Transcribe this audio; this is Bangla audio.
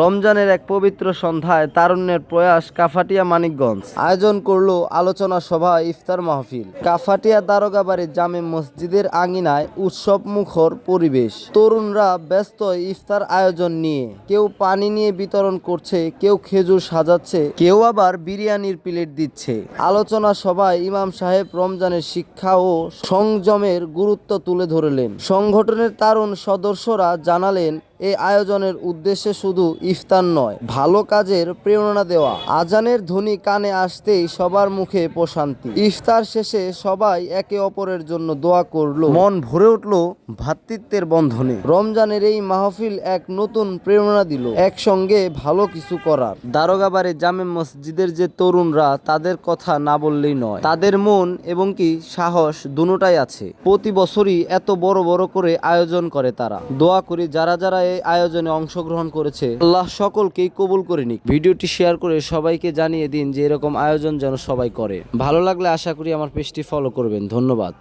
রমজানের এক পবিত্র সন্ধ্যায় তারুণ্যের প্রয়াস কাফাটিয়া মানিকগঞ্জ। আয়োজন করল আলোচনা সভা ইফতার মাহফিল। কাফাটিয়া দারোগাবাড়ির জামে মসজিদের আঙিনায় উৎসব মুখর পরিবেশ। তরুণরা ব্যস্ত ইফতার আয়োজন নিয়ে। কেউ পানি নিয়ে বিতরণ করছে, কেউ খেজুর সাজাচ্ছে, কেউ আবার বিরিয়ানির প্লেট দিচ্ছে। আলোচনা সভায় ইমাম সাহেব রমজানের শিক্ষা ও সংযমের গুরুত্ব তুলে ধরলেন। সংগঠনের তারুণ সদস্যরা জানালেন এই আয়োজনের উদ্দেশ্যে শুধু ইফতার নয়, ভালো কাজের প্রেরণা দেওয়া। আজানের ধ্বনি কানে আসতেই সবার মুখে প্রশান্তি। ইফতার শেষে সবাই একে অপরের জন্য দোয়া করল। মন ভরে উঠল ভ্রাতৃত্বের বন্ধনে। রমজানের এই মাহফিল এক নতুন প্রেরণা দিল। একসঙ্গে ভালো কিছু করার। দারোগাবারে জামে মসজিদের যে তরুণরা তাদের কথা না বললেই নয়। তাদের মন এবং কি সাহস দুটাই আছে। প্রতি বছরই এত বড় বড় করে আয়োজন করে তারা। দোয়া করি যারা যারা আয়োজনে অংশগ্রহণ করেছে। আল্লাহ সকলকেই কবুল করে নিক। ভিডিওটি শেয়ার করে সবাইকে জানিয়ে দিন যে এরকম আয়োজন যেন সবাই করে। ভালো লাগলে আশা করি আমার পেজটি ফলো করবেন। ধন্যবাদ।